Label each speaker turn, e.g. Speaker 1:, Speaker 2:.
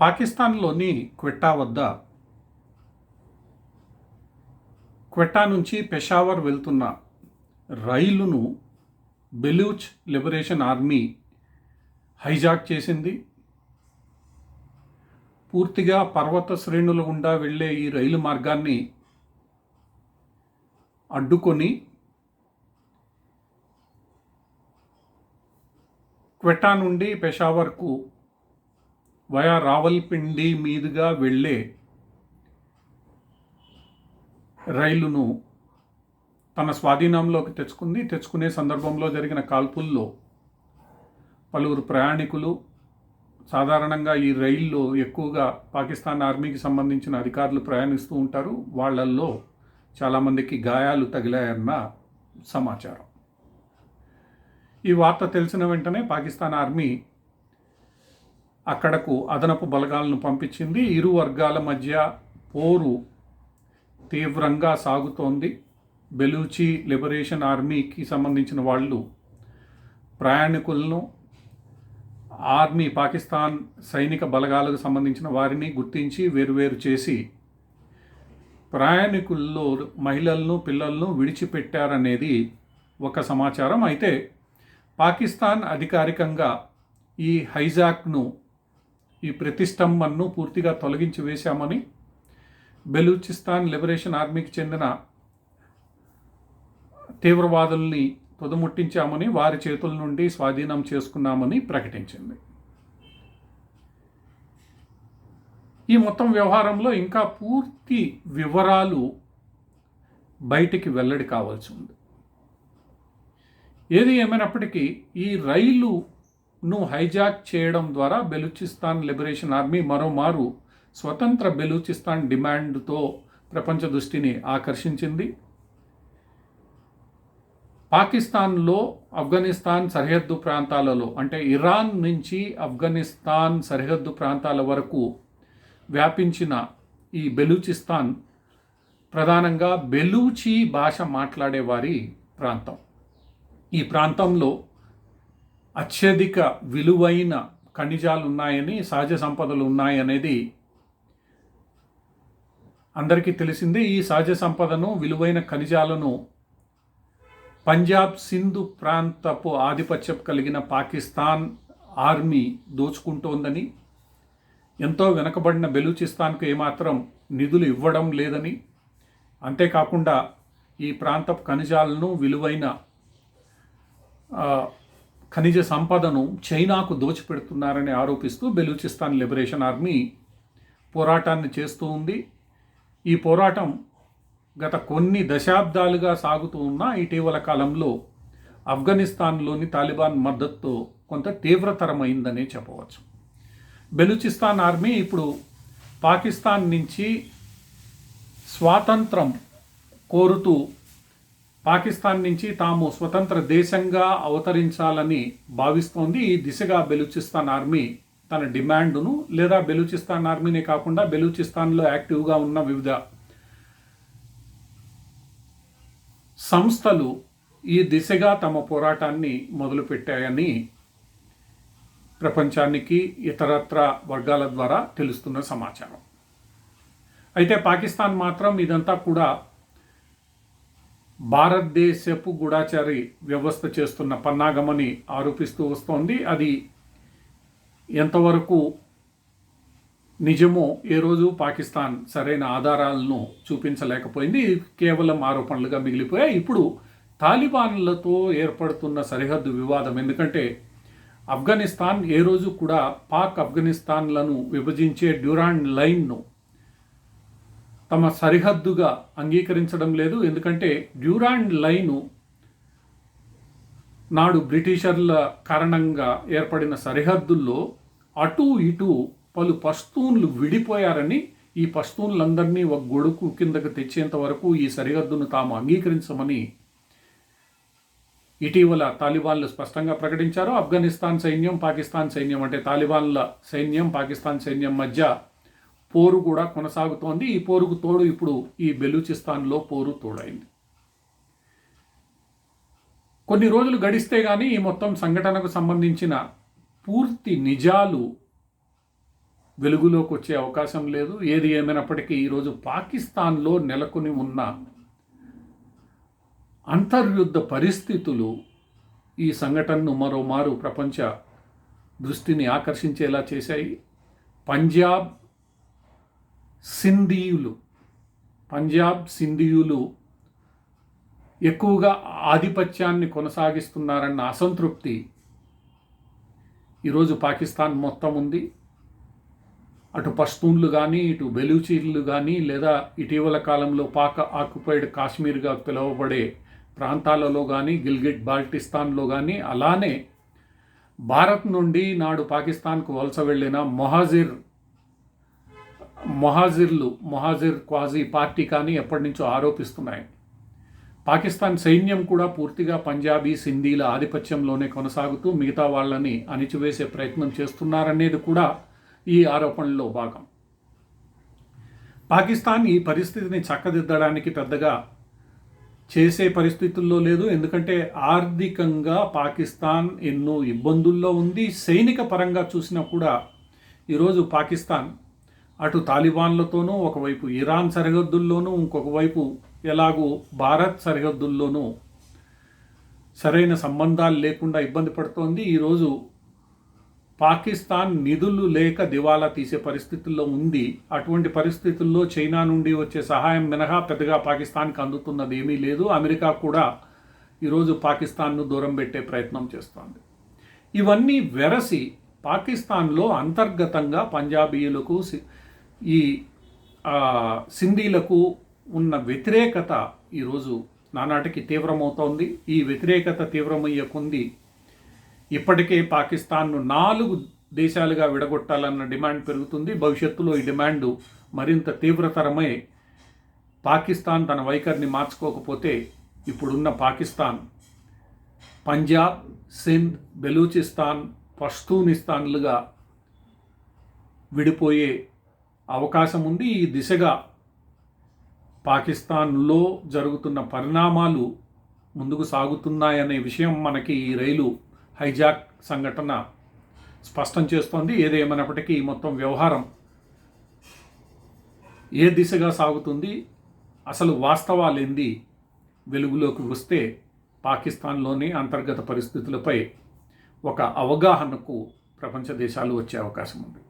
Speaker 1: పాకిస్తాన్లోని క్వెట్టా వద్ద క్వెట్టా నుంచి పెషావర్ వెళ్తున్న రైలును బెలూచ్ లిబరేషన్ ఆర్మీ హైజాక్ చేసింది. పూర్తిగా పర్వత శ్రేణుల గుండా వెళ్ళే ఈ రైలు మార్గాన్ని అడ్డుకొని క్వెట్టా నుండి పెషావర్కు వయా రావల్పిండి మీదుగా వెళ్ళే రైలును తన స్వాధీనంలోకి తెచ్చుకుంది. తెచ్చుకునే సందర్భంలో జరిగిన కాల్పుల్లో పలువురు ప్రయాణికులు సాధారణంగా ఈ రైల్లో ఎక్కువగా పాకిస్తాన్ ఆర్మీకి సంబంధించిన అధికారులు ప్రయాణిస్తూ ఉంటారు. వాళ్ళల్లో చాలామందికి గాయాలు తగిలాయన్న సమాచారం. ఈ వార్త తెలిసిన వెంటనే పాకిస్తాన్ ఆర్మీ అక్కడకు అదనపు బలగాలను పంపించింది. ఇరు వర్గాల మధ్య పోరు తీవ్రంగా సాగుతోంది. బెలూచి లిబరేషన్ ఆర్మీకి సంబంధించిన వాళ్ళు ప్రయాణికులను ఆర్మీ పాకిస్తాన్ సైనిక బలగాలకు సంబంధించిన వారిని గుర్తించి వేరువేరు చేసి ప్రయాణికుల్లో మహిళలను పిల్లలను విడిచిపెట్టారనేది ఒక సమాచారం. అయితే పాకిస్తాన్ అధికారికంగా ఈ హైజాక్ను ఈ ప్రతిష్టంభన్ను పూర్తిగా తొలగించి వేశామని బెలూచిస్తాన్ లిబరేషన్ ఆర్మీకి చెందిన తీవ్రవాదుల్ని తుదముట్టించామని వారి చేతుల నుండి స్వాధీనం చేసుకున్నామని ప్రకటించింది. ఈ మొత్తం వ్యవహారంలో ఇంకా పూర్తి వివరాలు బయటికి వెల్లడి కావాల్సి ఉంది. ఏది ఏమైనప్పటికీ ఈ రైలు ను హైజాక్ చేయడం ద్వారా బెలూచిస్తాన్ లిబరేషన్ ఆర్మీ మరోమారు స్వతంత్ర బెలూచిస్తాన్ డిమాండ్తో ప్రపంచ దృష్టిని ఆకర్షించింది. పాకిస్తాన్లో ఆఫ్ఘనిస్తాన్ సరిహద్దు ప్రాంతాలలో అంటే ఇరాన్ నుంచి ఆఫ్ఘనిస్తాన్ సరిహద్దు ప్రాంతాల వరకు వ్యాపించిన ఈ బెలూచిస్తాన్ ప్రధానంగా బెలూచి భాష మాట్లాడేవారి ప్రాంతం. ఈ ప్రాంతంలో అత్యధిక విలువైన ఖనిజాలు ఉన్నాయని సహజ సంపదలు ఉన్నాయనేది అందరికీ తెలిసిందే. ఈ సహజ సంపదను విలువైన ఖనిజాలను పంజాబ్ సింధు ప్రాంతపు ఆధిపత్యం కలిగిన పాకిస్తాన్ ఆర్మీ దోచుకుంటోందని ఎంతో వెనకబడిన బెలూచిస్తాన్కు ఏమాత్రం నిధులు ఇవ్వడం లేదని. అంతేకాకుండా ఈ ప్రాంతపు ఖనిజాలను విలువైన ఖనిజ సంపదను చైనాకు దోచిపెడుతున్నారని ఆరోపిస్తూ బెలూచిస్తాన్ లిబరేషన్ ఆర్మీ పోరాటాన్ని చేస్తూ ఉంది. ఈ పోరాటం గత కొన్ని దశాబ్దాలుగా సాగుతూ ఉన్న ఇటీవల కాలంలో ఆఫ్ఘనిస్తాన్లోని తాలిబాన్ మద్దతుతో కొంత తీవ్రతరమైందనే చెప్పవచ్చు. బెలూచిస్తాన్ ఆర్మీ ఇప్పుడు పాకిస్తాన్ నుంచి స్వాతంత్రం కోరుతూ పాకిస్తాన్ నుంచి తాము స్వతంత్ర దేశంగా అవతరించాలని భావిస్తోంది. ఈ దిశగా బెలూచిస్తాన్ ఆర్మీ తన డిమాండ్ను లేదా బెలూచిస్తాన్ ఆర్మీనే కాకుండా బెలూచిస్తాన్లో యాక్టివ్గా ఉన్న వివిధ సంస్థలు ఈ దిశగా తమ పోరాటాన్ని మొదలుపెట్టాయని ప్రపంచానికి ఇతరత్ర వర్గాల ద్వారా తెలుస్తున్న సమాచారం. అయితే పాకిస్తాన్ మాత్రం ఇదంతా కూడా భారతదేశపు గూఢాచారి వ్యవస్థ చేస్తున్న పన్నాగమని ఆరోపిస్తూ వస్తోంది. అది ఎంతవరకు నిజమో ఏ రోజు పాకిస్తాన్ సరైన ఆధారాలను చూపించలేకపోయింది. కేవలం ఆరోపణలుగా మిగిలిపోయాయి. ఇప్పుడు తాలిబాన్లతో ఏర్పడుతున్న సరిహద్దు వివాదం ఎందుకంటే ఆఫ్ఘనిస్తాన్ ఏ రోజు కూడా పాక్ ఆఫ్ఘనిస్తాన్లను విభజించే డ్యూరాండ్ లైన్ను తమ సరిహద్దుగా అంగీకరించడం లేదు. ఎందుకంటే డ్యూరాండ్ లైను నాడు బ్రిటిషర్ల కారణంగా ఏర్పడిన సరిహద్దుల్లో అటు ఇటు పలు పస్తూన్లు విడిపోయారని ఈ పస్తూన్లందరినీ ఒక గొడుకు కిందకు తెచ్చేంత వరకు ఈ సరిహద్దును తాము అంగీకరించమని ఇటీవల తాలిబాన్లు స్పష్టంగా ప్రకటించారు. ఆఫ్ఘనిస్తాన్ సైన్యం పాకిస్తాన్ సైన్యం అంటే తాలిబాన్ల సైన్యం పాకిస్తాన్ సైన్యం మధ్య పోరు కూడా కొనసాగుతోంది. ఈ పోరుకు తోడు ఇప్పుడు ఈ బెలూచిస్తాన్లో పోరు తోడైంది. కొన్ని రోజులు గడిస్తే కానీ ఈ మొత్తం సంఘటనకు సంబంధించిన పూర్తి నిజాలు వెలుగులోకి వచ్చే అవకాశం లేదు. ఏది ఏమైనప్పటికీ ఈరోజు పాకిస్తాన్లో నెలకొని ఉన్న అంతర్యుద్ధ పరిస్థితులు ఈ సంఘటనను మరోమారు ప్రపంచ దృష్టిని ఆకర్షించేలా చేశాయి. పంజాబ్ సింధీయులు పంజాబ్ సింధీయులు ఎక్కువగా ఆధిపత్యాన్ని కొనసాగిస్తున్నారన్న అసంతృప్తి ఈరోజు పాకిస్తాన్ మొత్తం ఉంది. అటు పష్తూన్లు కానీ ఇటు బెలూచీలు కానీ లేదా ఇటీవల కాలంలో పాక్ ఆక్యుపైడ్ కాశ్మీర్గా పిలువబడే ప్రాంతాలలో కానీ గిల్గిట్ బాల్టిస్తాన్లో కానీ అలానే భారత్ నుండి నాడు పాకిస్తాన్కు వలస వెళ్ళిన మొహాజిర్ మొహాజిర్లు మొహాజిర్ క్వాజీ పార్టీ కానీ ఎప్పటి నుంచో ఆరోపిస్తున్నాయి. పాకిస్తాన్ సైన్యం కూడా పూర్తిగా పంజాబీ సింధీల ఆధిపత్యంలోనే కొనసాగుతూ మిగతా వాళ్ళని అణిచివేసే ప్రయత్నం చేస్తున్నారనేది కూడా ఈ ఆరోపణలో భాగం. పాకిస్తాన్ ఈ పరిస్థితిని చక్కదిద్దడానికి పెద్దగా చేసే పరిస్థితుల్లో లేదు. ఎందుకంటే ఆర్థికంగా పాకిస్తాన్ ఎన్నో ఇబ్బందుల్లో ఉంది. సైనిక పరంగా చూసినా కూడా ఈరోజు పాకిస్తాన్ అటు తాలిబాన్లతోనూ ఒకవైపు ఇరాన్ సరిహద్దుల్లోనూ ఇంకొక వైపు ఎలాగూ భారత్ సరిహద్దుల్లోనూ సరైన సంబంధాలు లేకుండా ఇబ్బంది పడుతోంది. ఈరోజు పాకిస్తాన్ నిధులు లేక దివాలా తీసే పరిస్థితుల్లో ఉంది. అటువంటి పరిస్థితుల్లో చైనా నుండి వచ్చే సహాయం మినహా పెద్దగా పాకిస్తాన్కి అందుతున్నది ఏమీ లేదు. అమెరికా కూడా ఈరోజు పాకిస్తాన్ను దూరం పెట్టే ప్రయత్నం చేస్తోంది. ఇవన్నీ వెరసి పాకిస్తాన్లో అంతర్గతంగా పంజాబీయులకు ఈ సింధీలకు ఉన్న వ్యతిరేకత ఈరోజు నానాటికి తీవ్రమవుతోంది. ఈ వ్యతిరేకత తీవ్రమయ్యే కొంది ఇప్పటికే పాకిస్తాన్ను నాలుగు దేశాలుగా విడగొట్టాలన్న డిమాండ్ పెరుగుతుంది. భవిష్యత్తులో ఈ డిమాండ్ మరింత తీవ్రతరమై పాకిస్తాన్ తన వైఖరిని మార్చుకోకపోతే ఇప్పుడున్న పాకిస్తాన్ పంజాబ్ సింధ్ బెలూచిస్తాన్ పష్తూనిస్తాన్లుగా విడిపోయే అవకాశం ఉంది ఈ దిశగా పాకిస్తాన్లో జరుగుతున్న పరిణామాలు ముందుకు సాగుతున్నాయనే విషయం మనకి ఈ రైలు హైజాక్ సంఘటన స్పష్టం చేస్తోంది. ఏదేమైనప్పటికీ ఈ మొత్తం వ్యవహారం ఏ దిశగా సాగుతుంది? అసలు వాస్తవాలు ఏంది? వెలుగులోకి వస్తే పాకిస్తాన్లోని అంతర్గత పరిస్థితులపై ఒక అవగాహనకు ప్రపంచ దేశాలు వచ్చే అవకాశం ఉంది.